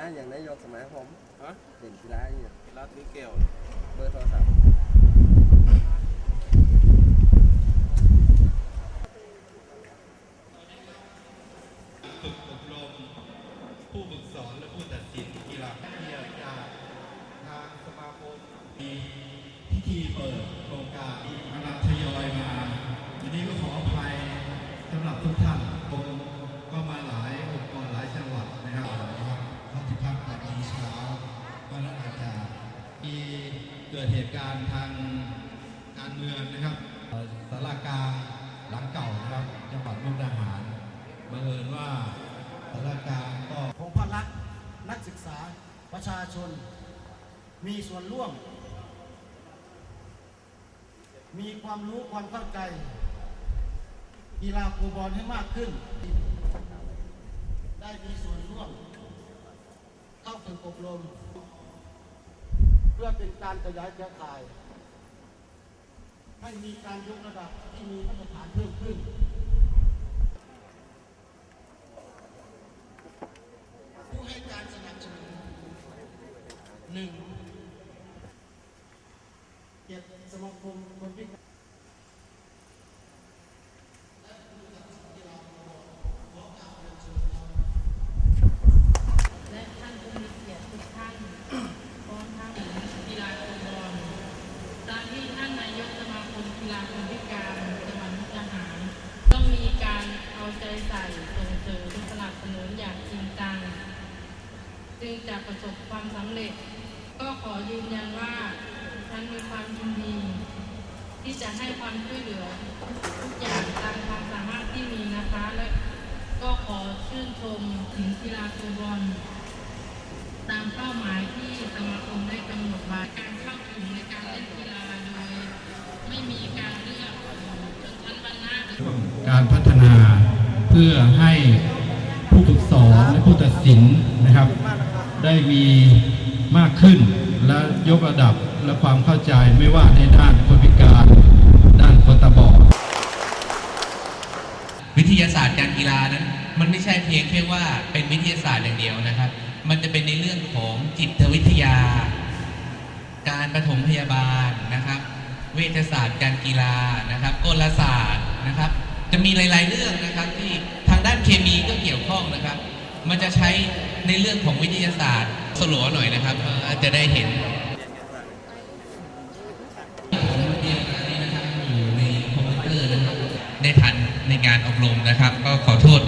อย่างนายกสมัยผมฮะเด่นกีฬาอย่างเงี้ยกีฬาถือแก้วเบอร์โทรศัพท์ฝึกอบรมผู้ฝึกสอนและผู้ตัดสินกีฬาเทียบจากทางสมาคมมีพิธีเปิดโครงการกำลังทยอยมาวันนี้ก็ขออภัยสำหรับทุกท่านคง กิดเหตุการณ์ทางการเมืองนะครับสารากลางหลังเก่านะครับจังหวัดมุกดาหารบังเอิญว่าสารากลางก็ของพลักนักศึกษาประชาชน มีส่วนร่วม มีความรู้ความเข้าใจกีฬาคูบอลให้มากขึ้น ได้มีส่วนร่วม เข้าฝึกอบรม พื่อเป็นการขยายเครือข่าย ให้มีการยกระดับที่มีมาตรฐานเพิ่มขึ้นผู้ให้การสนับสนุนหนึ่งเจ็ดสมาคมคนพิการ และท่านผู้มีเกียรติทุกท่านพร้อมทั้งกีฬาโคบอลตามที่ท่านนายกสมาคมกีฬาคนพิการจังหวัดมุกดาหาร ต้องมีการเอาใจใส่ส่งเสริมสนับสนุนอย่างจริงจัง จะประสบความสำเร็จ ก็ขอยืนยันว่าท่านมีความยินดี ที่จะให้ความช่วยเหลือทุกอย่างตามความสามารถที่มีนะคะ และก็ขอชื่นชมถึงกีฬาโคบอลตามเป้าหมายที่สมาคมได้กำหนดไว้การเข้าถึงในการเล่นกีฬาโดยไม่มีการเลือกชนชั้นวรรณะการพัฒนาเพื่อให้ผู้ฝึกสอนและผู้ตัดสินนะครับ ได้มีมากขึ้น และยกระดับและความเข้าใจไม่ว่าในด้านคนพิการ ด้านคนตาบอดวิทยาศาสตร์การกีฬานั้น มันไม่ใช่เพียงแค่ว่าเป็นวิทยาศาสตร์อย่างเดียวนะครับ มันจะเป็นในเรื่องของจิตวิทยา การปฐมพยาบาลนะครับ เวชศาสตร์การกีฬานะครับกลศาสตร์นะครับ จะมีหลาย ๆ เรื่องนะครับที่ทางด้านเคมีก็เกี่ยวข้องนะครับ มันจะใช้ในเรื่องของวิทยาศาสตร์สลัวหน่อยนะครับ จะได้เห็นผมเรียนอันนี้นะครับอยู่ในคอมพิวเตอร์นะครับได้ทันในการอบรมนะครับ ก็ขอโทษ